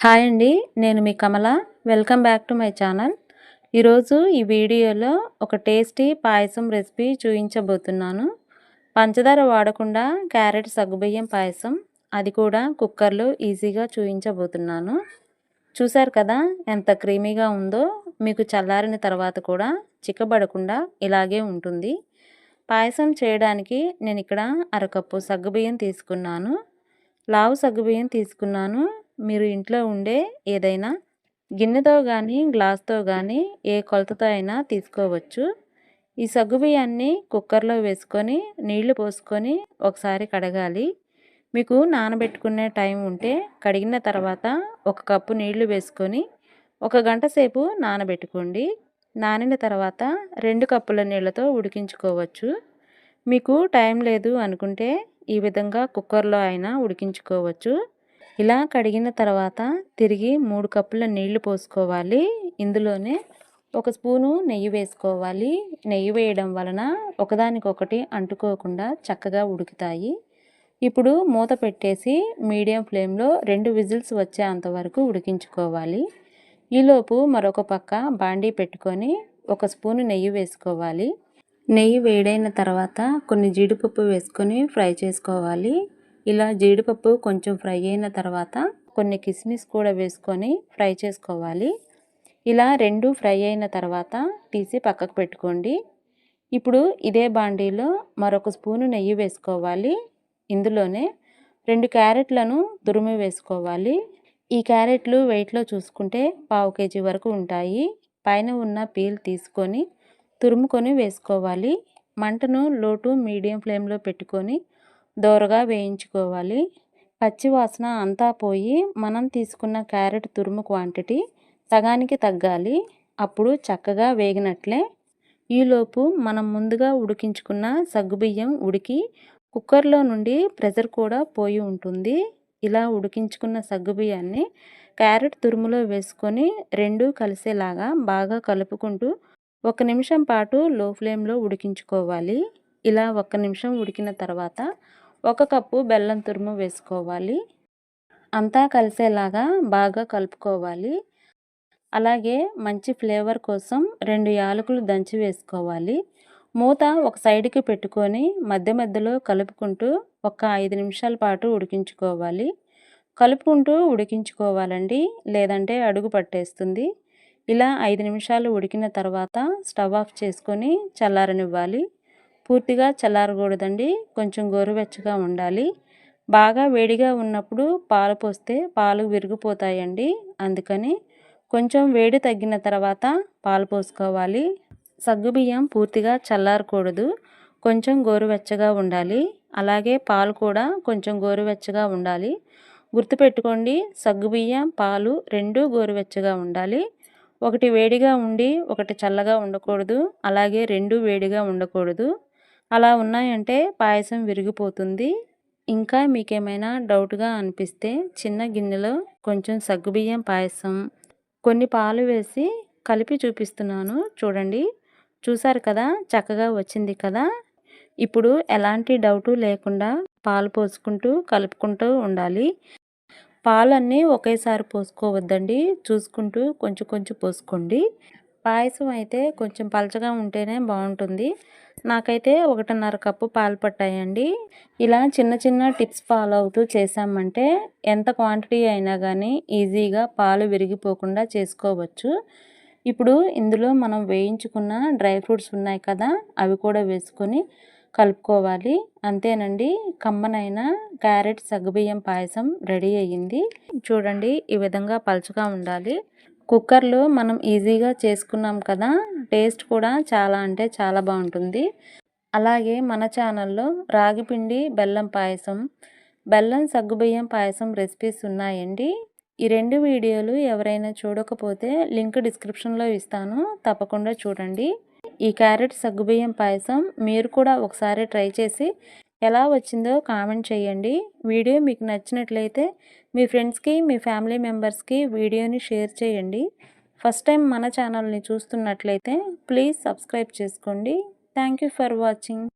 Hi అండి నేను మీ Kamala. Welcome back to my channel. ఈరోజు ఈ వీడియోలో ఒక టేస్టీ పాయసం రెసిపీ చూపించబోతున్నాను పంచదార వాడకుండా క్యారెట్ సగ్గుబియ్యం పాయసం అది కూడా కుక్కర్లో ఈజీగా చూపించబోతున్నాను చూశారు కదా ఎంత క్రీమీగా ఉందో మీకు చల్లారిన తర్వాత కూడా చిక్కబడకుండా ఇలాగే ఉంటుంది. పాయసం చేయడానికి నేను ఇక్కడ అరకప్పు సగ్గుబియ్యం తీసుకున్నాను. లావు సగ్గుబియ్యం తీసుకున్నాను. మీరు ఇంట్లో ఉండే ఏదైనా గిన్నెతో కానీ గ్లాస్తో కానీ ఏ కొలతతో అయినా తీసుకోవచ్చు. ఈ సగ్గుబియ్యాన్ని కుక్కర్లో వేసుకొని నీళ్ళు పోసుకొని ఒకసారి కడగాలి. మీకు నానబెట్టుకునే టైం ఉంటే కడిగిన తర్వాత ఒక కప్పు నీళ్ళు వేసుకొని ఒక గంట సేపు నానబెట్టుకోండి. నానిన తర్వాత రెండు కప్పుల నీళ్ళతో ఉడికించుకోవచ్చు. మీకు టైం లేదు అనుకుంటే ఈ విధంగా కుక్కర్లో అయినా ఉడికించుకోవచ్చు. ఇలా కడిగిన తర్వాత తిరిగి మూడు కప్పుల నీళ్ళు పోసుకోవాలి. ఇందులోనే ఒక స్పూను నెయ్యి వేసుకోవాలి. నెయ్యి వేయడం వలన ఒకదానికొకటి అంటుకోకుండా చక్కగా ఉడుకుతాయి. ఇప్పుడు మూత పెట్టేసి మీడియం ఫ్లేమ్లో రెండు విజిల్స్ వచ్చేంత వరకు ఉడికించుకోవాలి. ఈలోపు మరొక పక్క బాండీ పెట్టుకొని ఒక స్పూను నెయ్యి వేసుకోవాలి. నెయ్యి వేడైన తర్వాత కొన్ని జీడిపప్పు వేసుకొని ఫ్రై చేసుకోవాలి. ఇలా జీడిపప్పు కొంచెం ఫ్రై అయిన తర్వాత కొన్ని కిస్మిస్ కూడా వేసుకొని ఫ్రై చేసుకోవాలి. ఇలా రెండు ఫ్రై అయిన తర్వాత తీసి పక్కకు పెట్టుకోండి. ఇప్పుడు ఇదే బాండీలో మరొక స్పూను నెయ్యి వేసుకోవాలి. ఇందులోనే రెండు క్యారెట్లను దురుమి వేసుకోవాలి. ఈ క్యారెట్లు వెయిట్లో చూసుకుంటే పావు కేజీ వరకు ఉంటాయి. పైన ఉన్న పీల్ తీసుకొని తురుముకొని వేసుకోవాలి. మంటను లోటు మీడియం ఫ్లేమ్లో పెట్టుకొని దోరగా వేయించుకోవాలి. పచ్చి వాసన అంతా పోయి మనం తీసుకున్న క్యారెట్ తురుము క్వాంటిటీ సగానికి తగ్గాలి. అప్పుడు చక్కగా వేగినట్లే. ఈలోపు మనం ముందుగా ఉడికించుకున్న సగ్గుబియ్యం ఉడికి కుక్కర్లో నుండి ప్రెషర్ కూడా పోయి ఉంటుంది. ఇలా ఉడికించుకున్న సగ్గుబియ్యాన్ని క్యారెట్ తురుములో వేసుకొని రెండు కలిసేలాగా బాగా కలుపుకుంటూ ఒక నిమిషం పాటు లో ఫ్లేమ్లో ఉడికించుకోవాలి. ఇలా ఒక్క నిమిషం ఉడికిన తర్వాత ఒక కప్పు బెల్లం తురుము వేసుకోవాలి. అంతా కలిసేలాగా బాగా కలుపుకోవాలి. అలాగే మంచి ఫ్లేవర్ కోసం రెండు యాలకులు దంచి వేసుకోవాలి. మూత ఒక సైడ్కి పెట్టుకొని మధ్య మధ్యలో కలుపుకుంటూ ఒక ఐదు నిమిషాల పాటు ఉడికించుకోవాలి. కలుపుకుంటూ ఉడికించుకోవాలండి లేదంటే అడుగు పట్టేస్తుంది. ఇలా ఐదు నిమిషాలు ఉడికిన తర్వాత స్టవ్ ఆఫ్ చేసుకొని చల్లారనివ్వాలి. పూర్తిగా చల్లారకూడదండి. కొంచెం గోరువెచ్చగా ఉండాలి. బాగా వేడిగా ఉన్నప్పుడు పాలు పోస్తే పాలు విరిగిపోతాయండి. అందుకని కొంచెం వేడి తగ్గిన తర్వాత పాలు పోసుకోవాలి. సగ్గుబియ్యం పూర్తిగా చల్లారకూడదు. కొంచెం గోరువెచ్చగా ఉండాలి. అలాగే పాలు కూడా కొంచెం గోరువెచ్చగా ఉండాలి. గుర్తుపెట్టుకోండి సగ్గుబియ్యం పాలు రెండు గోరువెచ్చగా ఉండాలి. ఒకటి వేడిగా ఉండి ఒకటి చల్లగా ఉండకూడదు. అలాగే రెండు వేడిగా ఉండకూడదు. అలా ఉన్నాయంటే పాయసం విరిగిపోతుంది. ఇంకా మీకేమైనా డౌట్గా అనిపిస్తే చిన్న గిన్నెలో కొంచెం సగ్గుబియ్యం పాయసం కొన్ని పాలు వేసి కలిపి చూపిస్తున్నాను. చూడండి. చూసారు కదా? చక్కగా వచ్చింది కదా? ఇప్పుడు ఎలాంటి డౌటు లేకుండా పాలు పోసుకుంటూ కలుపుకుంటూ ఉండాలి. పాలన్నీ ఒకేసారి పోసుకోవద్దండి. చూసుకుంటూ కొంచెం కొంచెం పోసుకోండి. పాయసం అయితే కొంచెం పలచగా ఉంటేనే బాగుంటుంది. నాకైతే ఒకటిన్నర కప్పు పాలు పట్టాయండి. ఇలా చిన్న చిన్న టిప్స్ ఫాలో అవుతూ చేసామంటే ఎంత క్వాంటిటీ అయినా కానీ ఈజీగా పాలు విరిగిపోకుండా చేసుకోవచ్చు. ఇప్పుడు ఇందులో మనం వేయించుకున్న డ్రై ఫ్రూట్స్ ఉన్నాయి కదా అవి కూడా వేసుకొని కలుపుకోవాలి. అంతేనండి కమ్మనైన క్యారెట్ సగ్గుబియ్యం పాయసం రెడీ అయ్యింది. చూడండి ఈ విధంగా పలుచగా ఉండాలి. కుక్కర్లో మనం ఈజీగా చేసుకున్నాం కదా టేస్ట్ కూడా చాలా అంటే చాలా బాగుంటుంది. అలాగే మన ఛానల్లో రాగిపిండి బెల్లం పాయసం బెల్లం సగ్గుబియ్యం పాయసం రెసిపీస్ ఉన్నాయండి. ఈ రెండు వీడియోలు ఎవరైనా చూడకపోతే లింక్ డిస్క్రిప్షన్లో ఇస్తాను తప్పకుండా చూడండి. ఈ క్యారెట్ సగ్గుబియ్యం పాయసం మీరు కూడా ఒకసారి ట్రై చేసి ఎలా వచ్చిందో కామెంట్ చేయండి. వీడియో మీకు నచ్చినట్లయితే మీ ఫ్రెండ్స్కి మీ ఫ్యామిలీ మెంబర్స్కి వీడియోని షేర్ చేయండి. ఫస్ట్ టైం మన ఛానల్ని చూస్తున్నట్లయితే ప్లీజ్ సబ్స్క్రైబ్ చేసుకోండి. Thank for watching.